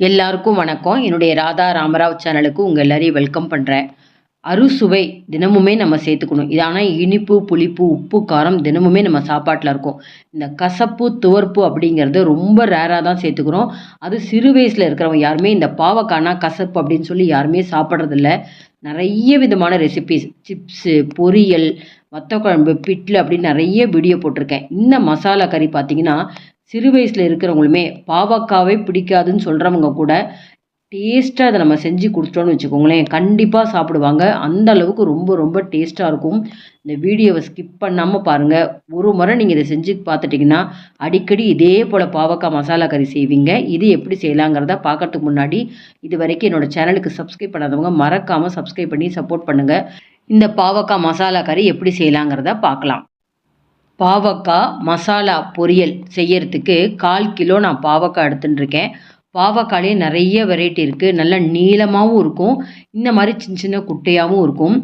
எல்லாருக்கும் வணக்கம். என்னுடைய ராதா ராமராவ் சேனலுக்கு உங்கள் எல்லாரையும் வெல்கம் பண்ணுறேன் அறுசுவை தினமுமே நம்ம சேர்த்துக்கணும். இது இனிப்பு புளிப்பு உப்பு காரம் தினமுமே நம்ம சாப்பாட்டில் இருக்கும். இந்த கசப்பு துவர்ப்பு அப்படிங்கிறது ரொம்ப ரேராக தான் சேர்த்துக்கிறோம். அது சிறு வயசில் இருக்கிறவங்க யாருமே இந்த பாவக்கானா கசப்பு அப்படின்னு சொல்லி யாருமே சாப்பிட்றதில்ல. நிறைய விதமான ரெசிபிஸ் சிப்ஸு பொரியல் வத்த குழம்பு பிட்லு அப்படின்னு நிறைய வீடியோ போட்டிருக்கேன். இந்த மசாலா கறி பார்த்தீங்கன்னா சிறு வயசில் இருக்கிறவங்களுமே பாவக்காவே பிடிக்காதுன்னு சொல்கிறவங்க கூட டேஸ்ட்டாக அதை நம்ம செஞ்சு கொடுத்தோன்னு வச்சுக்கோங்களேன். கண்டிப்பாக சாப்பிடுவாங்க. அந்த அளவுக்கு ரொம்ப ரொம்ப டேஸ்ட்டாக இருக்கும். இந்த வீடியோவை ஸ்கிப் பண்ணாமல் பாருங்கள் ஒரு முறை நீங்கள் இதை செஞ்சு பார்த்துட்டிங்கன்னா அடிக்கடி இதே போல் பாவக்காய் மசாலா கறி செய்வீங்க. இது எப்படி செய்யலாங்கிறத பார்க்கறதுக்கு முன்னாடி இது வரைக்கும் என்னோடய சேனலுக்கு சப்ஸ்கிரைப் பண்ணாதவங்க மறக்காமல் சப்ஸ்கிரைப் பண்ணி சப்போர்ட் பண்ணுங்கள் இந்த பாவக்காய் மசாலா கறி எப்படி செய்யலாங்கிறத பார்க்கலாம். பாவக்காய் மசாலா பொரியல் செய்யறதுக்கு கால் கிலோ நான் பாவக்காய் எடுத்துட்டுருக்கேன். பாவக்காயிலே நிறைய வெரைட்டி இருக்குது நல்ல நீளமாகவும் இருக்கும். இந்த மாதிரி சின்ன சின்ன குட்டையாகவும் இருக்கும்.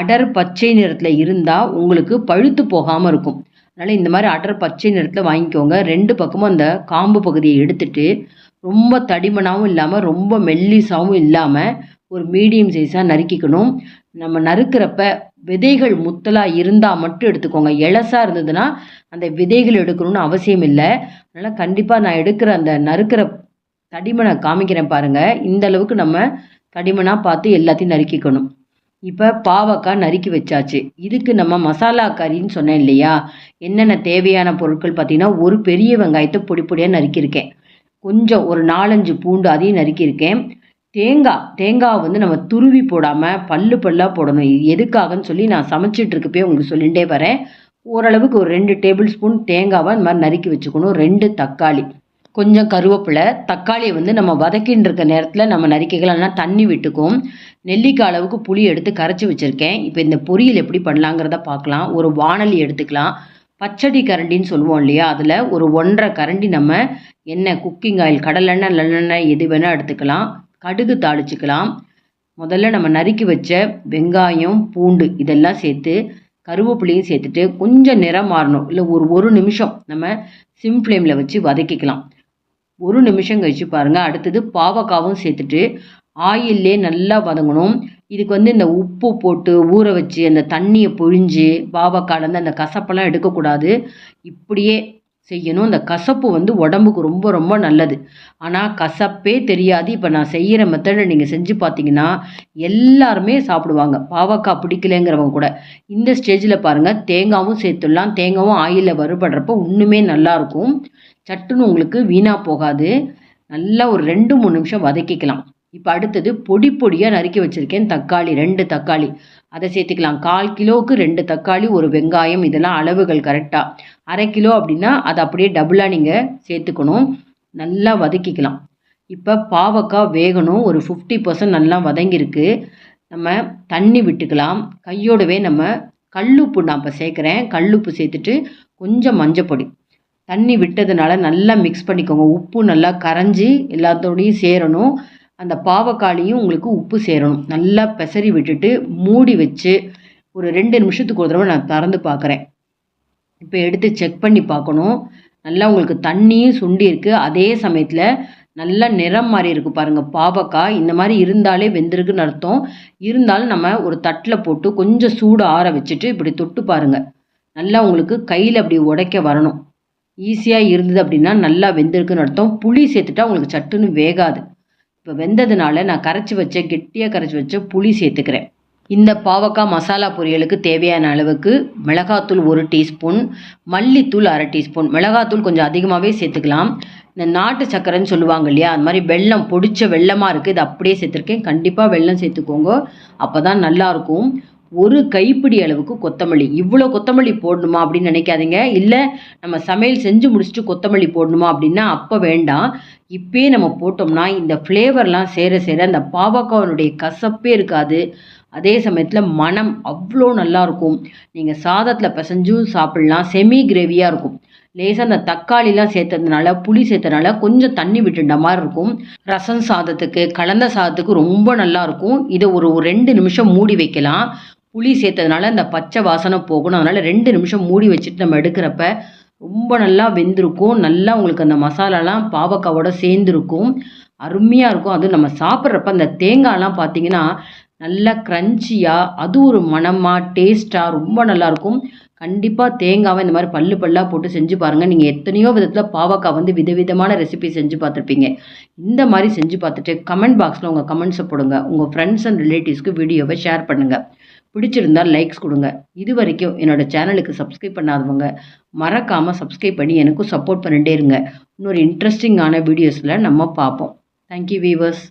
அடர் பச்சை நிறத்தில் இருந்தால் உங்களுக்கு பழுத்து போகாமல் இருக்கும். அதனால் இந்த மாதிரி அடர் பச்சை நிறத்தில் வாங்கிக்கோங்க. ரெண்டு பக்கமும் அந்த காம்பு பகுதியை எடுத்துட்டு ரொம்ப தடிமனாகவும் இல்லாமல் ரொம்ப மெல்லிசாகவும் இல்லாமல் ஒரு மீடியம் சைஸாக நறுக்கிக்கணும். நம்ம நறுக்கிறப்ப விதைகள் முத்தலாக இருந்தால் மட்டும் எடுத்துக்கோங்க. எலசாக இருந்ததுன்னா அந்த விதைகள் எடுக்கணும்னு அவசியம் இல்லை. அதனால் கண்டிப்பாக நான் எடுக்கிற அந்த நறுக்கிற தடிமனை காமிக்கிறேன் பாருங்கள் இந்த அளவுக்கு நம்ம தடிமனாக பார்த்து எல்லாத்தையும் நறுக்கிக்கணும். இப்போ பாவக்காய் நறுக்கி வச்சாச்சு. இதுக்கு நம்ம மசாலா கறின்னு சொன்னேன் இல்லையா? என்னென்ன தேவையான பொருட்கள் பார்த்திங்கன்னா ஒரு பெரிய வெங்காயத்தை பொடி பொடியாக நறுக்கியிருக்கேன். கொஞ்சம் ஒரு நாலஞ்சு பூண்டு அதையும் நறுக்கியிருக்கேன். தேங்காய் தேங்காய் வந்து நம்ம துருவி போடாமல் பல்லு பல்லாக போடணும். இது எதுக்காகன்னு சொல்லி நான் சமைச்சிட்ருக்கப்பே உங்களுக்கு சொல்லிகிட்டே வரேன். ஓரளவுக்கு ஒரு ரெண்டு டேபிள் ஸ்பூன் தேங்காவை இந்த மாதிரி நறுக்கி வச்சுக்கணும். ரெண்டு தக்காளி. கொஞ்சம் கருவேப்பிலை. தக்காளியை வந்து நம்ம வதக்கின்னு இருக்க நேரத்தில் நம்ம நறுக்கிக்கலாம்னா தண்ணி விட்டுக்கும். நெல்லிக்காய் அளவுக்கு புளி எடுத்து கரைச்சி வச்சுருக்கேன். இப்போ இந்த பொரியல் எப்படி பண்ணலாங்கிறத பார்க்கலாம். ஒரு வானலி எடுத்துக்கலாம். பச்சடி கரண்டின்னு சொல்லுவோம் இல்லையா? அதில் ஒரு ஒன்றரை கரண்டி நம்ம எண்ணெய் குக்கிங் ஆயில் கடலெண்ணெய் நல்லெண்ணெய் எது வேணால் எடுத்துக்கலாம். கடுகு தாளிச்சுக்கலாம். முதல்ல நம்ம நறுக்கி வச்ச வெங்காயம் பூண்டு இதெல்லாம் சேர்த்து கருவேப்பிலையும் சேர்த்துட்டு கொஞ்சம் நிறம் மாறணும். இல்லை ஒரு ஒரு நிமிஷம் நம்ம சிம் ஃப்ளேமில் வச்சு வதக்கிக்கலாம். ஒரு நிமிஷம் கழிச்சு பாருங்கள் அடுத்தது பாவக்காவும் சேர்த்துட்டு ஆயிலே நல்லா வதங்கணும். இதுக்கு வந்து இந்த உப்பு போட்டு ஊற வச்சு அந்த தண்ணியை பொழிஞ்சு பாவக்காலேருந்து அந்த கசப்பெல்லாம் எடுக்கக்கூடாது. இப்படியே செய்யணும். அந்த கசப்பு வந்து உடம்புக்கு ரொம்ப ரொம்ப நல்லது. ஆனால் கசப்பே தெரியாது. இப்போ நான் செய்கிற மெத்தடை நீங்கள் செஞ்சு பார்த்தீங்கன்னா எல்லாருமே சாப்பிடுவாங்க. பாவக்காய் பிடிக்கலைங்கிறவங்க கூட. இந்த ஸ்டேஜில் பாருங்கள் தேங்காவும் சேர்த்துடலாம். தேங்காவும் ஆயிலில் வறுபடுறப்போ இன்னுமே நல்லாயிருக்கும் சட்டுன்னு உங்களுக்கு வீணாக போகாது. நல்லா ஒரு ரெண்டு மூணு நிமிஷம் வதக்கிக்கலாம். இப்போ அடுத்தது பொடி பொடியாக நறுக்கி வச்சுருக்கேன். தக்காளி ரெண்டு தக்காளி. அதை சேர்த்துக்கலாம். கால் கிலோவுக்கு ரெண்டு தக்காளி ஒரு வெங்காயம். இதெல்லாம் அளவுகள் கரெக்டாக அரை கிலோ அப்படின்னா அதை அப்படியே டபுளாக நீங்கள் சேர்த்துக்கணும். நல்லா வதக்கிக்கலாம். இப்போ பாவக்காய் வேகணும். ஒரு ஃபிஃப்டி பர்சன்ட் நல்லா வதங்கியிருக்கு. நம்ம தண்ணி விட்டுக்கலாம். கையோடவே நம்ம கல்லுப்பு நான் இப்போ சேர்க்குறேன். கல்லுப்பு சேர்த்துட்டு கொஞ்சம் மஞ்சப்பொடி தண்ணி விட்டதுனால நல்லா மிக்ஸ் பண்ணிக்கோங்க. உப்பு நல்லா கரைஞ்சி எல்லாத்தோடையும் சேரணும். அந்த பாவக்காளியும் உங்களுக்கு உப்பு சேரணும். நல்லா பெசரி விட்டுட்டு மூடி வச்சு ஒரு ரெண்டு நிமிஷத்துக்கு ஒரு தடவை நான் திறந்து பார்க்குறேன். இப்போ எடுத்து செக் பண்ணி பார்க்கணும். நல்லா உங்களுக்கு தண்ணியும் சுண்டி இருக்குது அதே சமயத்தில் நல்லா நிறம் மாறி இருக்குது பாருங்கள் பாவக்காய். இந்த மாதிரி இருந்தாலே வெந்திருக்குன்னு அர்த்தம். இருந்தாலும் நம்ம ஒரு தட்டில் போட்டு கொஞ்சம் சூடு ஆற வச்சுட்டு இப்படி தொட்டு பாருங்கள் நல்லா உங்களுக்கு கையில் அப்படி உடைக்க வரணும். ஈஸியாக இருந்தது அப்படின்னா நல்லா வெந்திருக்குன்னு அர்த்தம். புளி சேர்த்துட்டா உங்களுக்கு சட்டுன்னு வேகாது. இப்போ வெந்ததுனால நான் கரைச்சி வச்ச கெட்டியாக கரைச்சி வச்ச புளி சேர்த்துக்கிறேன். இந்த பாவக்காய் மசாலா பொரியலுக்கு தேவையான அளவுக்கு மிளகாத்தூள் ஒரு டீஸ்பூன் மல்லித்தூள் அரை டீஸ்பூன். மிளகாத்தூள் கொஞ்சம் அதிகமாகவே சேர்த்துக்கலாம். இந்த நாட்டு சக்கரைன்னு சொல்லுவாங்க இல்லையா அந்த மாதிரி வெள்ளம் பொடிச்ச வெள்ளமாக இருக்குது இது அப்படியே சேர்த்துருக்கேன். கண்டிப்பாக வெள்ளம் சேர்த்துக்கோங்க. அப்போ தான் நல்லாயிருக்கும் ஒரு கைப்பிடி அளவுக்கு கொத்தமல்லி. இவ்வளோ கொத்தமல்லி போடணுமா அப்படின்னு நினைக்காதீங்க. இல்லை நம்ம சமையல் செஞ்சு முடிச்சுட்டு கொத்தமல்லி போடணுமா அப்படின்னா அப்போ வேண்டாம். இப்போயே நம்ம போட்டோம்னா இந்த ஃப்ளேவர்லாம் சேர சேர அந்த பாவக்காவனுடைய கசப்பே இருக்காது. அதே சமயத்தில் மனம் அவ்வளோ நல்லாயிருக்கும் நீங்கள் சாதத்தில் பிசைஞ்சும் சாப்பிட்லாம். செமி கிரேவியாக இருக்கும். லேசாக அந்த தக்காளிலாம் சேர்த்ததுனால புளி சேர்த்ததுனால கொஞ்சம் தண்ணி விட்டுட்ட மாதிரி இருக்கும். ரசம் சாதத்துக்கு கலந்த சாதத்துக்கு ரொம்ப நல்லாயிருக்கும் இதை ஒரு ரெண்டு நிமிஷம் மூடி வைக்கலாம். புளி சேர்த்ததுனால அந்த பச்சை வாசனை போகணும். அதனால் ரெண்டு நிமிஷம் மூடி வச்சுட்டு நம்ம எடுக்கிறப்ப ரொம்ப நல்லா வெந்திருக்கும். நல்லா உங்களுக்கு அந்த மசாலாலாம் பாவக்காவோட சேர்ந்துருக்கும். அருமையாக இருக்கும். அதுவும் நம்ம சாப்பிட்றப்ப அந்த தேங்காய்லாம் பார்த்தீங்கன்னா நல்லா க்ரன்ச்சியாக அது ஒரு மணமாக டேஸ்ட்டாக ரொம்ப நல்லாயிருக்கும். கண்டிப்பாக தேங்காவை இந்த மாதிரி பல்லு பல்லாக போட்டு செஞ்சு பாருங்கள் நீங்கள் எத்தனையோ விதத்தில் பாவக்காய் வந்து விதவிதமான ரெசிபி செஞ்சு பார்த்துருப்பீங்க. இந்த மாதிரி செஞ்சு பார்த்துட்டு கமெண்ட் பாக்ஸில் உங்கள் கமெண்ட்ஸை போடுங்க. உங்கள் ஃப்ரெண்ட்ஸ் அண்ட் ரிலேட்டிவ்ஸ்க்கு வீடியோவை ஷேர் பண்ணுங்கள் பிடிச்சிருந்தால் லைக்ஸ் கொடுங்க. இது வரைக்கும் என்னோடய சேனலுக்கு சப்ஸ்கிரைப் பண்ணாதவங்க மறக்காமல் சப்ஸ்கிரைப் பண்ணி எனக்கும் சப்போர்ட் பண்ணிட்டே இருங்க. இன்னொரு இன்ட்ரெஸ்டிங்கான வீடியோஸில் நம்ம பார்ப்போம். Thank you viewers